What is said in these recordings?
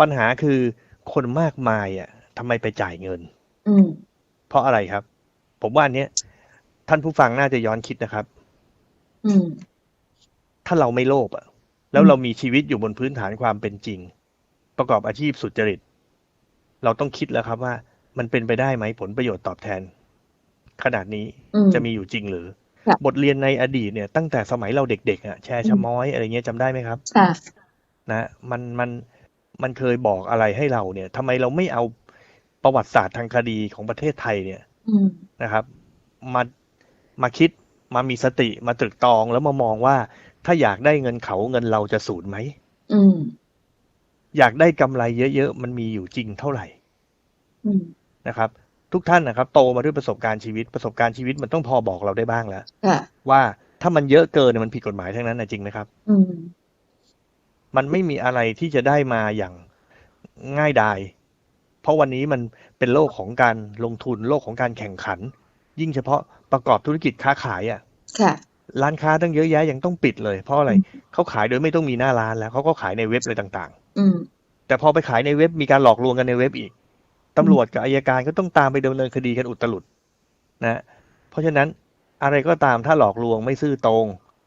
ปัญหาคือคนมากมายอะทำไมไปจ่ายเงินอืมเพราะอะไรครับ ผมว่าอันเนี้ย ท่านผู้ฟังน่าจะย้อนคิดนะครับอืมถ้าเราไม่โลภอะ แล้วอืมเรามีชีวิตอยู่บนพื้นฐานความเป็นจริง ประกอบอาชีพสุจริต เราต้องคิดแล้วครับว่า มันเป็นไปได้ไหมผลประโยชน์ตอบแทน ขนาดนี้อืมจะมีอยู่จริงหรือค่ะบทเรียนในอดีตเนี่ย ตั้งแต่สมัยเราเด็กๆอะแชร์ชะม้อยอะไรเงี้ยจำได้ไหมครับค่ะนะมันมัน มันเคยบอกอะไรให้เราเนี่ยทำไมเราไม่เอาประวัติศาสตร์ทางคดีของประเทศไทยเนี่ยอืมนะครับ มามาคิดมามีสติมาตรึกตรองแล้วมามองว่า ถ้าอยากได้เงินเขาเงินเราจะสูญไหมอืมอยากได้กำไรเยอะๆมันมีอยู่จริงเท่าไหร่อืมนะครับ ทุกท่านนะครับ โตมาด้วยประสบการณ์ชีวิตประสบการณ์ชีวิตมันต้องพอบอกเราได้บ้างแล้วค่ะว่าถ้ามันเยอะเกินเนี่ยมันผิดกฎหมายทั้งนั้นนะจริงไหมครับอื มมันไม่มีอะไรที่จะได้มาอย่างง่ายดาย เพราะวันนี้มันเป็นโลกของการลงทุนโลกของการแข่งขัน ยิ่งเฉพาะประกอบธุรกิจค้าขายอะ่ะค่ะร้านค้าตั้งเยอะแยะยังต้องปิดเลย เพราะอะไรอืมเขาขายโดยไม่ต้องมีหน้าร้านแล้วเขาก็ขายในเว็บอะไรต่างอืมๆแต่พอไปขายในเว็บมีการหลอกลวงกันในเว็บอีกตำรวจกับอายการก็ต้องตามไปดำเนินคดีกันอุตลุดนะเพราะฉะนั้นอะไรก็ตามถ้าหลอกลวงไม่ซื่อตรง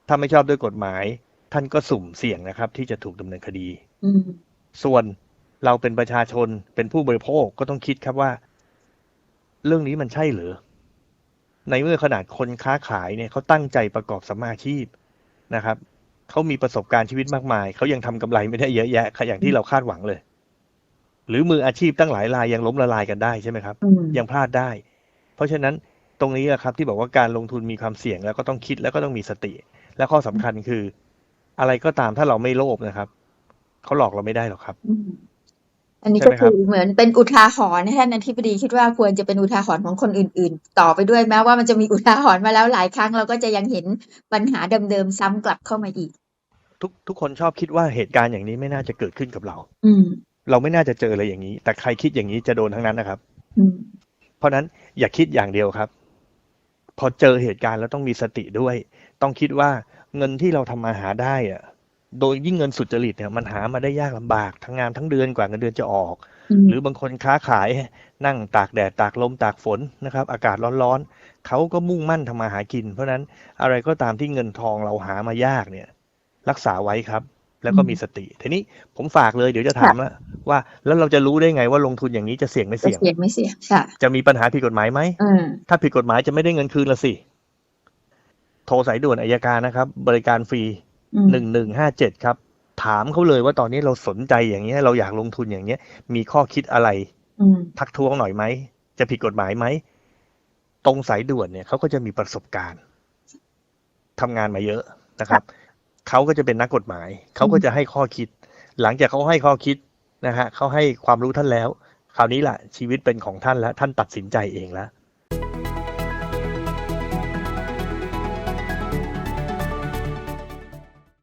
ถ้าไม่ชอบด้วยกฎหมาย ท่านก็สุ่มเสี่ยงนะครับ ที่จะถูกดำเนินคดีอืมส่วนเราเป็นประชาชนเป็นผู้บริโภคก็ต้องคิดครับว่า เรื่องนี้มันใช่หรือในเมื่อขนาดคนค้าขายเนี่ยเขาตั้งใจประกอบสัมมาอาชีพนะครับเขามีประสบการณ์ชีวิตมากมายเขายังทำกำไรไม่ได้เยอะแยะอย่างที่เราคาดหวังเลย หรือมืออาชีพตั้งหลายรายยังล้มละลายกันได้ใช่ไหมครับอืมยังพลาดได้ เพราะฉะนั้นตรงนี้แหละครับที่บอกว่าการลงทุนมีความเสี่ยงแล้วก็ต้องคิดแล้วก็ต้องมีสติ และข้อสำคัญคือ อะไรก็ตามถ้าเราไม่โลภนะครับเขาหลอกเราไม่ได้หรอกครับอืมอันนี้ใช่ก็ไหมคคืรับอเหมือนเป็นอุทาหรณ์นะท่านอธิบดีคิดว่าควรจะเป็นอุทาหรณ์ของคนอื่น ๆ ต่อไปด้วยแม้ว่ามันจะมีอุทาหรณ์มาแล้วหลายครั้งเราก็จะยังเห็นปัญหาเดิมๆซ้ำกลับเข้ามาอีก ทุกทุกคนชอบคิดว่าเหตุการณ์อย่างนี้ไม่น่าจะเกิดขึ้นกับเรา อืมเราไม่น่าจะเจออะไรอย่างนี้ แต่ใครคิดอย่างนี้จะโดนทั้งนั้นนะครับอืมเพราะฉะนั้นอย่าคิดอย่างเดียวครับ พอเจอเหตุการณ์แล้วต้องมีสติด้วย ต้องคิดว่า เงินที่เราทำมาหาได้อะโดยยิ่งเงินสุจริตเนี่ยมันหามาได้ยากลำบากทั้งงานทั้งเดือนกว่าเงินเดือนจะออกอืมหรือบางคนค้าขายนั่งตากแดดตากลมตากฝนนะครับ อากาศร้อนๆเขาก็มุ่งมั่นทำมาหากิน เพราะฉะนั้นอะไรก็ตามที่เงินทองเราหามายากเนี่ย รักษาไว้ครับ แล้วก็มีสติทีนี้ผมฝากเลยเดี๋ยวจะถามแล้วว่าแล้วเราจะรู้ได้ไงว่าลงทุนอย่างนี้จะเสี่ยงไม่จะเสี่ยงเสียงไม่เสียงค่ะจะมีปัญหาผิดกฎหมายไหมอืมถ้าผิดกฎหมายจะไม่ได้เงินคืนละสิ โทรสายด่วนอายการนะครับ บริการฟรีอืมหนึ่งหนึ่งห้าเจ็ดครับ ถามเขาเลยว่าตอนนี้เราสนใจอย่างเงี้ย เราอยากลงทุนอย่างเงี้ย มีข้อคิดอะไรอืมทักท้วงหน่อยไหม จะผิดกฎหมายไหม ตรงสายด่วนเนี่ยเขาก็จะมีประสบการณ์ทำงานมาเยอะนะครับเขาก็จะเป็นนักกฎหมาย เขาก็จะให้ข้อคิด หลังจากเขาให้ข้อคิดนะฮะเขาให้ความรู้ท่านแล้ว คราวนี้แหละชีวิตเป็นของท่านแล้ว ท่านตัดสินใจเองแล้ว